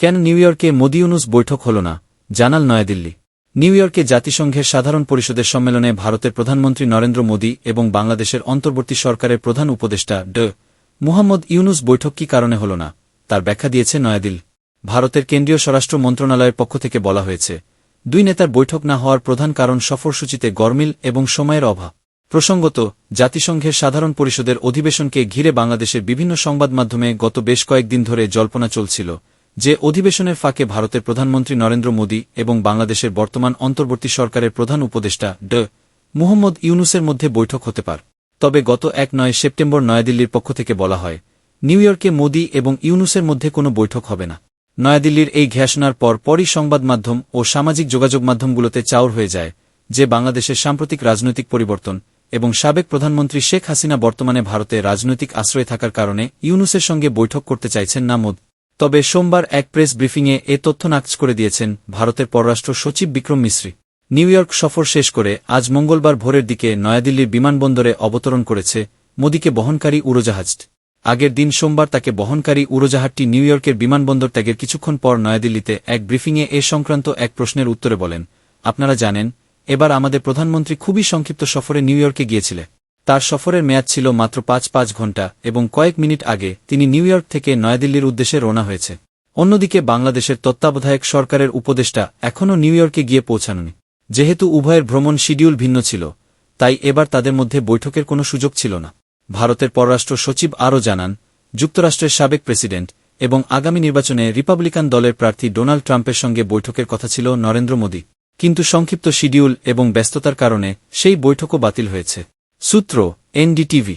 কেন নিউ ইয়র্কে মোদি ইউনুস বৈঠক হল না? জানাল নয়াদিল্লি। নিউ ইয়র্কে জাতিসংঘের সাধারণ পরিষদের সম্মেলনে ভারতের প্রধানমন্ত্রী নরেন্দ্র মোদী এবং বাংলাদেশের অন্তর্বর্তী সরকারের প্রধান উপদেষ্টা ড। মুহাম্মদ ইউনুস বৈঠক কি কারণে হল না? তার ব্যাখ্যা দিয়েছে নয়াদিল্লি। ভারতের কেন্দ্রীয় স্বরাষ্ট্র মন্ত্রণালয়ের পক্ষ থেকে বলা হয়েছে, দুই নেতার বৈঠক না হওয়ার প্রধান কারণ সফরসূচিতে গরমিল এবং সময়ের অভাব। প্রসঙ্গত, জাতিসংঘের সাধারণ পরিষদের অধিবেশনকে ঘিরে বাংলাদেশের বিভিন্ন সংবাদ মাধ্যমে গত বেশ কয়েকদিন ধরে জল্পনা চলছিল। যে অধিবেশনের ফাঁকে ভারতের প্রধানমন্ত্রী নরেন্দ্র মোদী এবং বাংলাদেশের বর্তমান অন্তর্বর্তী সরকারের প্রধান উপদেষ্টা ড মুহম্মদ ইউনুসের মধ্যে বৈঠক হতে পার। তবে গত এক নয় সেপ্টেম্বর নয়াদিল্লির পক্ষ থেকে বলা হয়, নিউ ইয়র্কে মোদী এবং ইউনুসের মধ্যে কোনো বৈঠক হবে না। নয়াদিল্লির এই ঘোষণার পর পরই সংবাদ মাধ্যম ও সামাজিক যোগাযোগ মাধ্যমগুলোতে চাউর হয়ে যায় যে বাংলাদেশের সাম্প্রতিক রাজনৈতিক পরিবর্তন এবং সাবেক প্রধানমন্ত্রী শেখ হাসিনা বর্তমানে ভারতে রাজনৈতিক আশ্রয় থাকার কারণে ইউনুসের সঙ্গে বৈঠক করতে চাইছেন না মোদ। তবে সোমবার এক প্রেস ব্রিফিংয়ে এ তথ্য নাকচ করে দিয়েছেন ভারতের পররাষ্ট্র সচিব বিক্রম মিশ্রি নিউ ইয়র্ক সফর শেষ করে আজ মঙ্গলবার ভোরের দিকে নয়াদিল্লির বিমানবন্দরে অবতরণ করেছে মোদীকে বহনকারী উড়োজাহাজটি আগের দিন সোমবার তাকে বহনকারী উড়োজাহাজটি নিউ ইয়র্কের বিমানবন্দর ত্যাগের কিছুক্ষণ পর নয়াদিল্লিতে এক ব্রিফিংয়ে এ সংক্রান্ত এক প্রশ্নের উত্তরে বলেন, আপনারা জানেন, এবার আমাদের প্রধানমন্ত্রী খুবই সংক্ষিপ্ত সফরে নিউ ইয়র্কে গিয়েছিলেন। তার সফরের মেয়াদ ছিল মাত্র পাঁচ পাঁচ ঘণ্টা এবং কয়েক মিনিট আগে তিনি নিউ ইয়র্ক থেকে নয়াদিল্লির উদ্দেশ্যে রওনা হয়েছে। অন্যদিকে বাংলাদেশের তত্ত্বাবধায়ক সরকারের উপদেষ্টা এখনও নিউ ইয়র্কে গিয়ে পৌঁছাননি। যেহেতু উভয়ের ভ্রমণ শিডিউল ভিন্ন ছিল, তাই এবার তাদের মধ্যে বৈঠকের কোনো সুযোগ ছিল না। ভারতের পররাষ্ট্র সচিব আরও জানান, যুক্তরাষ্ট্রের সাবেক প্রেসিডেন্ট এবং আগামী নির্বাচনে রিপাবলিকান দলের প্রার্থী ডোনাল্ড ট্রাম্পের সঙ্গে বৈঠকের কথা ছিল নরেন্দ্র মোদী। কিন্তু সংক্ষিপ্ত শিডিউল এবং ব্যস্ততার কারণে সেই বৈঠকও বাতিল হয়েছে। সূত্র এনডিটিভি।